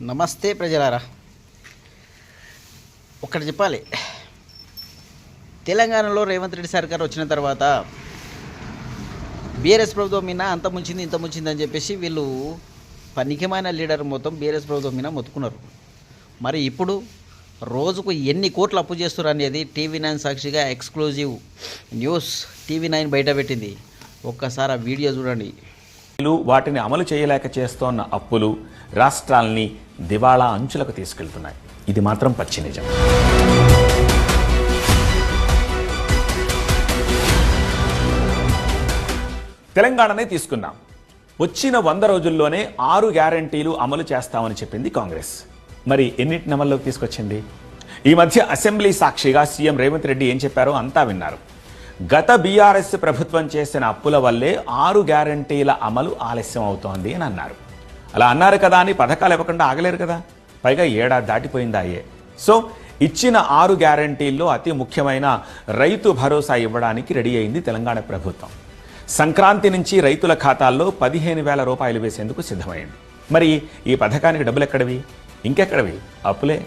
నమస్తే ప్రజలారా. ఒకటి చెప్పాలి. తెలంగాణలో రేవంత్ రెడ్డి సర్కార్ వచ్చిన తర్వాత బీఆర్ఎస్ ప్రభుత్వం మీద అంత ముంచింది ఇంత ముంచింది అని చెప్పేసి వీళ్ళు పనికిమైన లీడర్ మొత్తం బీఆర్ఎస్ ప్రభుత్వం మీద మొత్తుకున్నారు. మరి ఇప్పుడు రోజుకు ఎన్ని కోట్లు అప్పు చేస్తున్నారు అనేది టీవీ నైన్ సాక్షిగా ఎక్స్క్లూజివ్ న్యూస్ టీవీ నైన్ బయటపెట్టింది ఒక్కసారి ఆ వీడియో చూడండి. వాటిని అమలు చేయలేక చేస్తోన్న అప్పులు రాష్ట్రాల్ని దివాళా అంచులకు తీసుకెళ్తున్నాయి. ఇది మాత్రం పచ్చి నిజం. తెలంగాణనే తీసుకుందాం వచ్చిన వంద రోజుల్లోనే ఆరు గ్యారంటీలు అమలు చేస్తామని చెప్పింది కాంగ్రెస్. మరి ఎన్నిటిని అమల్లోకి తీసుకొచ్చింది? ఈ మధ్య అసెంబ్లీ సాక్షిగా సీఎం రేవంత్ రెడ్డి ఏం చెప్పారో అంతా విన్నారు. గత బీఆర్ఎస్ ప్రభుత్వం చేసిన అప్పుల వల్లే ఆరు గ్యారంటీల అమలు ఆలస్యం అవుతోంది అని అన్నారు. అలా అన్నారు కదా అని పథకాలు ఇవ్వకుండా ఆగలేరు కదా. పైగా ఏడాది దాటిపోయింది అయ్యే సో ఇచ్చిన ఆరు గ్యారంటీల్లో అతి ముఖ్యమైన రైతు భరోసా ఇవ్వడానికి రెడీ అయింది తెలంగాణ ప్రభుత్వం. సంక్రాంతి నుంచి రైతుల ఖాతాల్లో పదిహేను వేల రూపాయలు వేసేందుకు సిద్ధమైంది. మరి ఈ పథకానికి డబ్బులు ఎక్కడవి? ఇంకెక్కడవి? అప్పులే.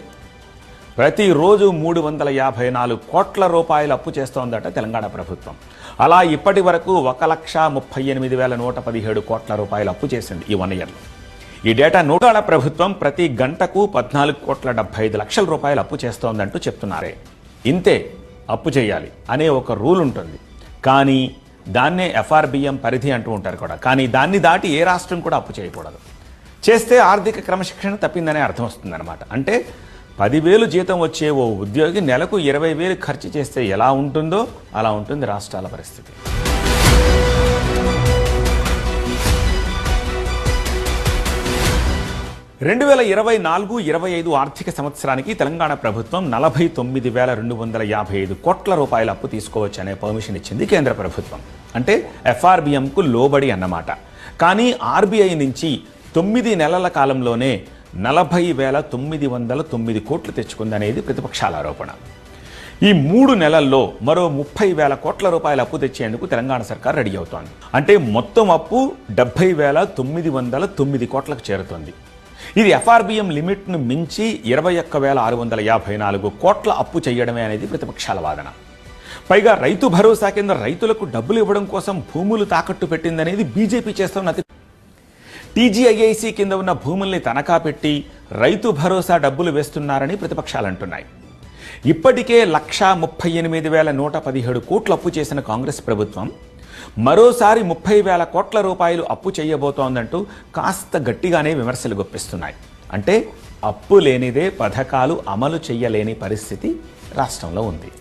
ప్రతిరోజు మూడు వందల యాభై నాలుగు కోట్ల రూపాయలు అప్పు చేస్తోందట తెలంగాణ ప్రభుత్వం. అలా ఇప్పటి వరకు ఒక లక్ష ముప్పై ఎనిమిది వేల నూట పదిహేడు కోట్ల రూపాయలు అప్పు చేసింది ఈ వన్ ఇయర్లో. ఈ డేటా నూటాల ప్రభుత్వం ప్రతి గంటకు పద్నాలుగు కోట్ల డెబ్బై ఐదు లక్షల రూపాయలు అప్పు చేస్తోందంటూ చెప్తున్నారే. ఇంతే అప్పు చేయాలి అనే ఒక రూల్ ఉంటుంది. కానీ దాన్నే ఎఫ్ఆర్బిఎం పరిధి అంటూ ఉంటారు కూడా. కానీ దాన్ని దాటి ఏ రాష్ట్రం కూడా అప్పు చేయకూడదు. చేస్తే ఆర్థిక క్రమశిక్షణ తప్పిందనే అర్థం వస్తుందన్నమాట. అంటే పదివేలు జీతం వచ్చే ఓ ఉద్యోగి నెలకు ఇరవై వేలు ఖర్చు చేస్తే ఎలా ఉంటుందో అలా ఉంటుంది రాష్ట్రాల పరిస్థితి. రెండు వేల ఇరవై నాలుగు ఇరవై ఐదు ఆర్థిక సంవత్సరానికి తెలంగాణ ప్రభుత్వం నలభై తొమ్మిది వేల రెండు వందల యాభై ఐదు కోట్ల రూపాయల అప్పు తీసుకోవచ్చు అనే పర్మిషన్ ఇచ్చింది కేంద్ర ప్రభుత్వం. అంటే ఎఫ్ఆర్బిఎంకు లోబడి అన్నమాట. కానీ ఆర్బీఐ నుంచి తొమ్మిది నెలల కాలంలోనే నలభై వేల తొమ్మిది వందల తొమ్మిది కోట్లు తెచ్చుకుందనేది ప్రతిపక్షాల ఆరోపణ. ఈ మూడు నెలల్లో మరో ముప్పై వేల కోట్ల రూపాయల అప్పు తెచ్చేందుకు తెలంగాణ సర్కార్ రెడీ అవుతోంది. అంటే మొత్తం అప్పు డెబ్బై వేల తొమ్మిది వందల తొమ్మిది కోట్లకు చేరుతోంది. ఇది ఎఫ్ఆర్బిఎం లిమిట్ను మించి ఇరవై ఒక్క వేల ఆరు వందల యాభై నాలుగు కోట్ల అప్పు చేయడమే అనేది ప్రతిపక్షాల వాదన. పైగా రైతు భరోసా కింద రైతులకు డబ్బులు ఇవ్వడం కోసం భూములు తాకట్టు పెట్టిందనేది బీజేపీ చేస్తున్న అతి టీజీఐఐసి కింద ఉన్న భూముల్ని తనఖా పెట్టి రైతు భరోసా డబ్బులు వేస్తున్నారని ప్రతిపక్షాలు అంటున్నాయి. ఇప్పటికే లక్షా ముప్పై ఎనిమిది వేల నూట పదిహేడు కోట్లు అప్పు చేసిన కాంగ్రెస్ ప్రభుత్వం మరోసారి ముప్పై వేల కోట్ల రూపాయలు అప్పు చేయబోతోందంటూ కాస్త గట్టిగానే విమర్శలు గుప్పిస్తున్నాయి. అంటే అప్పు లేనిదే పథకాలు అమలు చేయలేని పరిస్థితి రాష్ట్రంలో ఉంది.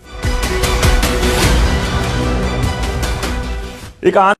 ఇక